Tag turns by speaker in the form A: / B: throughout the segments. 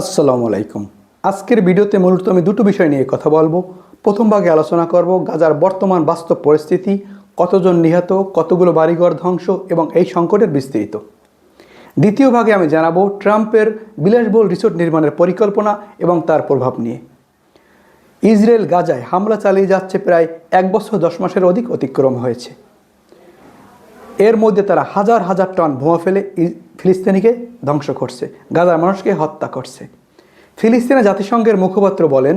A: আসসালামু আলাইকুম। আজকের ভিডিওতে মূলত আমি দুটো বিষয় নিয়ে কথা বলব। প্রথম ভাগে আলোচনা করব গাজার বর্তমান বাস্তব পরিস্থিতি, কতজন নিহত, কতগুলো বাড়িঘর ধ্বংস এবং এই সংকটের বিস্তৃত দ্বিতীয় ভাগে আমি জানাব ট্রাম্পের বিলাসবহুল রিসোর্ট নির্মাণের পরিকল্পনা এবং তার প্রভাব নিয়ে। ইসরায়েল গাজায় হামলা চালিয়ে যাচ্ছে প্রায় এক বছর দশ মাসের অধিক অতিক্রম হয়েছে। এর মধ্যে তারা হাজার হাজার টন বোমা ফেলে ফিলিস্তিনিকে ধ্বংস করছে, গাজার মানুষকে হত্যা করছে। ফিলিস্তিনে জাতিসংঘের মুখপাত্র বলেন,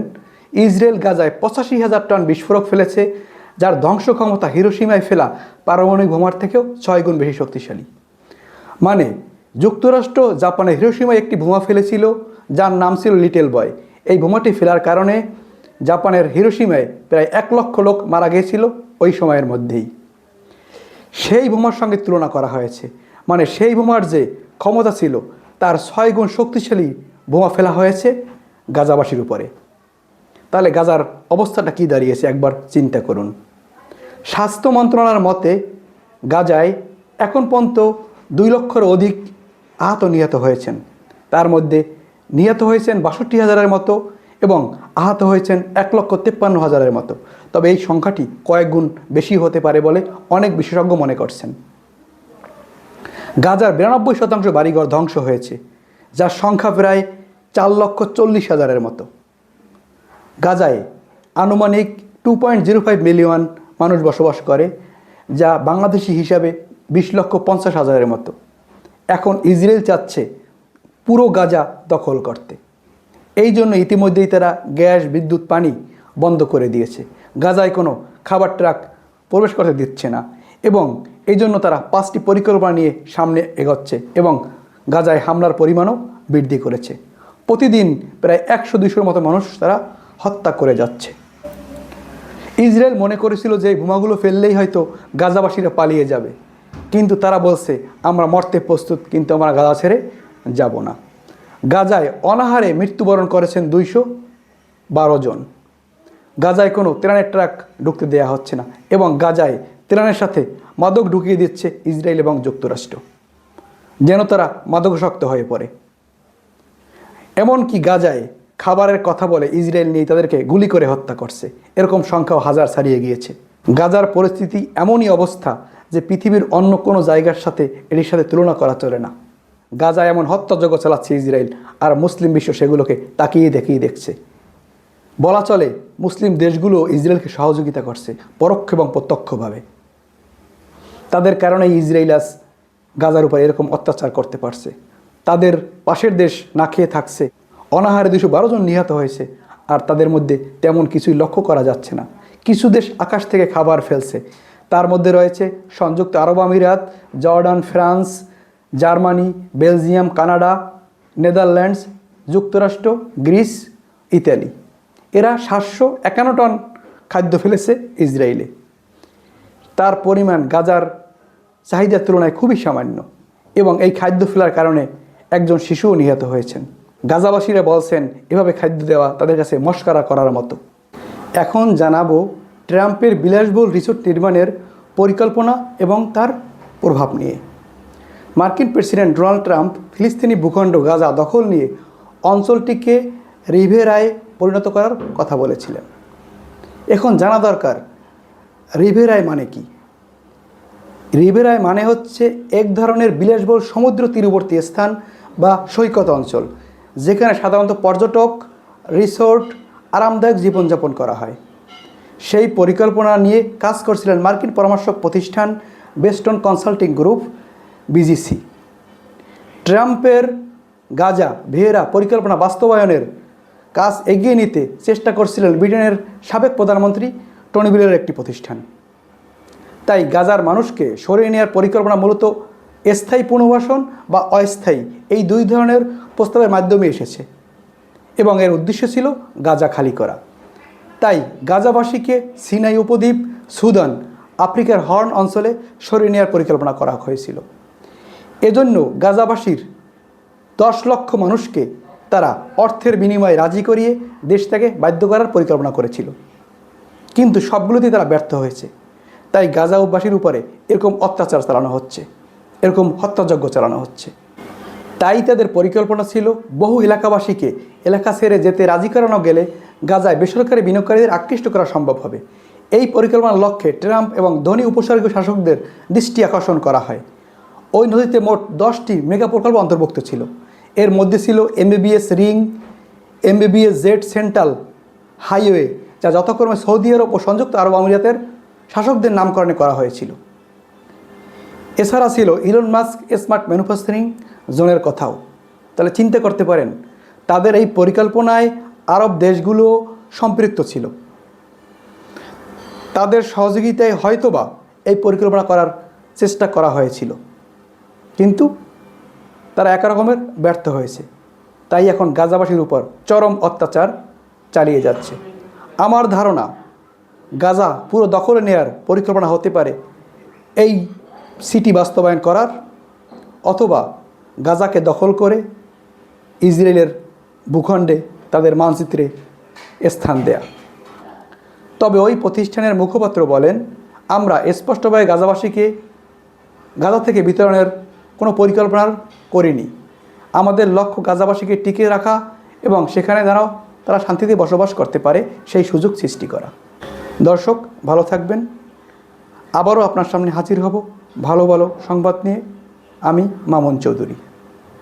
A: ইসরায়েল গাজায় পঁচাশি হাজার টন বিস্ফোরক ফেলেছে, যার ধ্বংস ক্ষমতা হিরোসীমায় ফেলা পারমাণবিক বোমার থেকেও ছয় গুণ বেশি শক্তিশালী। মানে যুক্তরাষ্ট্র জাপানের হিরোসীমায় একটি বোমা ফেলেছিল, যার নাম ছিল লিটেল বয়। এই বোমাটি ফেলার কারণে জাপানের হিরোসীমায় প্রায় এক লক্ষ লোক মারা গিয়েছিল ওই সময়ের মধ্যেই। সেই বোমার সঙ্গে তুলনা করা হয়েছে। মানে সেই বোমার যে ক্ষমতা ছিল, তার ছয় গুণ শক্তিশালী বোমা ফেলা হয়েছে গাজাবাসীর উপরে। তাহলে গাজার অবস্থাটা কি দাঁড়িয়েছে একবার চিন্তা করুন। স্বাস্থ্য মন্ত্রণালয়ের মতে, গাজায় এখন পর্যন্ত দুই লক্ষর অধিক আহত নিহত হয়েছেন। তার মধ্যে নিহত হয়েছেন বাষট্টি হাজারের মতো এবং আহত হয়েছেন এক লক্ষ তেপ্পান্ন হাজারের মতো। তবে এই সংখ্যাটি কয়েক গুণ বেশি হতে পারে বলে অনেক বিশেষজ্ঞ মনে করছেন। গাজার বিরানব্বই শতাংশ বাড়িঘর ধ্বংস হয়েছে, যার সংখ্যা প্রায় চার লক্ষ চল্লিশ হাজারের মতো। গাজায় আনুমানিক two point zero five million মানুষ বসবাস করে, যা বাংলাদেশি হিসাবে বিশ লক্ষ পঞ্চাশ হাজারের মতো। এখন ইসরায়েল চাচ্ছে পুরো গাজা দখল করতে। এই জন্য ইতিমধ্যেই তারা গ্যাস, বিদ্যুৎ, পানি বন্ধ করে দিয়েছে। গাজায় কোনো খাবার, ট্রাক প্রবেশ করতে দিচ্ছে না এবং এই জন্য তারা পাঁচটি পরিকল্পনা নিয়ে সামনে এগোচ্ছে এবং গাজায় হামলার পরিমাণও বৃদ্ধি করেছে। প্রতিদিন প্রায় একশো দুশোর মতো মানুষ তারা হত্যা করে যাচ্ছে। ইসরায়েল মনে করেছিল যে বোমাগুলো ফেললেই হয়তো গাজাবাসীরা পালিয়ে যাবে। কিন্তু তারা বলছে, আমরা মরতে প্রস্তুত, কিন্তু আমরা গাজা ছেড়ে যাব না। গাজায় অনাহারে মৃত্যুবরণ করেছেন দুইশো বারো জন। গাজায় কোনো ত্রাণের ট্রাক ঢুকতে দেওয়া হচ্ছে না এবং গাজায় ত্রাণের সাথে মাদক ঢুকিয়ে দিচ্ছে ইসরায়েল এবং যুক্তরাষ্ট্র, যেন তারা মাদকাসক্ত হয়ে পড়ে। এমনকি গাজায় খাবারের কথা বলে ইসরায়েল নিয়ে তাদেরকে গুলি করে হত্যা করছে। এরকম সংখ্যাও হাজার ছাড়িয়ে গিয়েছে। গাজার পরিস্থিতি এমনই অবস্থা যে পৃথিবীর অন্য কোনো জায়গার সাথে এটির সাথে তুলনা করা চলে না। গাজা এমন হত্যাযজ্ঞ চালাচ্ছে ইসরায়েল আর মুসলিম বিশ্ব সেগুলোকে তাকিয়ে দেখিয়ে দেখছে। বলা চলে, মুসলিম দেশগুলো ইসরায়েলকে সহযোগিতা করছে পরোক্ষ এবং প্রত্যক্ষভাবে। তাদের কারণে ইসরায়েল আজ গাজার উপর এরকম অত্যাচার করতে পারছে। তাদের পাশের দেশ না খেয়ে থাকছে। অনাহারে দুশো বারো জন নিহত হয়েছে। আর তাদের মধ্যে তেমন কিছুই লক্ষ্য করা যাচ্ছে না। কিছু দেশ আকাশ থেকে খাবার ফেলছে। তার মধ্যে রয়েছে সংযুক্ত আরব আমিরাত, Jordan, France, Germany, Belgium, Canada, Netherlands, যুক্তরাষ্ট্র, গ্রিস, ইতালি। এরা সাতশো একান্ন টন খাদ্য ফেলেছে ইসরায়েলে। তার পরিমাণ গাজার চাহিদার তুলনায় খুবই সামান্য এবং এই খাদ্য ফেলার কারণে একজন শিশুও নিহত হয়েছেন। গাজাবাসীরা বলছেন, এভাবে খাদ্য দেওয়া তাদের কাছে মস্কারা করার মতো। এখন জানাব ট্রাম্পের বিলাসবহুল রিসোর্ট নির্মাণের পরিকল্পনা এবং তার প্রভাব নিয়ে। মার্কিন প্রেসিডেন্ট ডোনাল্ড ট্রাম্প ফিলিস্তিনি ভূখণ্ড গাজা দখল নিয়ে অঞ্চলটিকে রিভেরায় পরিণত করার কথা বলেছিলেন। এখন জানা দরকার রিভেরায় মানে কি? রিভেরায় মানে হচ্ছে এক ধরনের বিলাসবহুল সমুদ্র তীরবর্তী স্থান বা সৈকত অঞ্চল, যেখানে সাধারণত পর্যটক, রিসোর্ট, আরামদায়ক জীবনযাপন করা হয়। সেই পরিকল্পনা নিয়ে কাজ করছিলেন মার্কিন পরামর্শক প্রতিষ্ঠান বেস্টন কনসাল্টিং গ্রুপ, বিজিসি। ট্রাম্পের গাজা ভিয়েরা পরিকল্পনা বাস্তবায়নের কাজ এগিয়ে নিতে চেষ্টা করছিলেন ব্রিটেনের সাবেক প্রধানমন্ত্রী টনি ব্লেয়ারের একটি প্রতিষ্ঠান। তাই গাজার মানুষকে সরিয়ে নেওয়ার পরিকল্পনা মূলত স্থায়ী পুনর্বাসন বা অস্থায়ী এই দুই ধরনের প্রস্তাবের মাধ্যমে এসেছে এবং এর উদ্দেশ্য ছিল গাজা খালি করা। তাই গাজাবাসীকে সিনাই উপদ্বীপ, সুদান, আফ্রিকার হর্ন অঞ্চলে সরিয়ে নেওয়ার পরিকল্পনা করা হয়েছিল। এজন্য গাজাবাসীর দশ লক্ষ মানুষকে তারা অর্থের বিনিময়ে রাজি করিয়ে দেশ বাধ্য করার পরিকল্পনা করেছিল। কিন্তু সবগুলোতেই তারা ব্যর্থ হয়েছে। তাই গাজাবাসীর উপরে এরকম অত্যাচার চালানো হচ্ছে, এরকম হত্যাযজ্ঞ চালানো হচ্ছে। তাই তাদের পরিকল্পনা ছিল বহু এলাকাবাসীকে এলাকা ছেড়ে যেতে রাজি করানো গেলে গাজায় বেসরকারি বিনিয়োগকারীদের আকৃষ্ট করা সম্ভব হবে। এই পরিকল্পনার লক্ষ্যে ট্রাম্প এবং ধনী উপসর্গীয় শাসকদের দৃষ্টি আকর্ষণ করা হয়। ওই নদীতে মোট দশটি মেগা প্রকল্প অন্তর্ভুক্ত ছিল। এর মধ্যে ছিল MBBS ring, MBBS Z central highway যা যথাক্রমে সৌদি আরব ও সংযুক্ত আরব আমিরাতের শাসকদের নামকরণে করা হয়েছিল। এছাড়া ছিল ইলন মাস্ক স্মার্ট ম্যানুফ্যাকচারিং জোনের কথাও। তাহলে চিন্তা করতে পারেন, তাদের এই পরিকল্পনায় আরব দেশগুলো সম্পৃক্ত ছিল। তাদের সহযোগিতায় হয়তোবা এই পরিকল্পনা করার চেষ্টা করা হয়েছিল। কিন্তু তারা এক রকমের ব্যর্থ হয়েছে। তাই এখন গাজাবাসীর উপর চরম অত্যাচার চালিয়ে যাচ্ছে। আমার ধারণা গাজা পুরো দখলে নেওয়ার পরিকল্পনা হতে পারে। এই সিটি বাস্তবায়ন করার অথবা গাজাকে দখল করে ইসরায়েলের ভূখণ্ডে তাদের মানচিত্রে স্থান দেয়া। তবে ওই প্রতিষ্ঠানের মুখপাত্র বলেন, আমরা স্পষ্টভাবে গাজাবাসীকে গাজা থেকে বিতরণের কোনো পরিকল্পনা করিনি। আমাদের লক্ষ্য গাজাবাসীকে টিকিয়ে রাখা এবং সেখানে যেন তারা শান্তিতে বসবাস করতে পারে সেই সুযোগ সৃষ্টি করা। দর্শক, ভালো থাকবেন। আবারও আপনার সামনে হাজির হব। ভালো ভালো সংবাদ নিয়ে আমি মামুন চৌধুরী।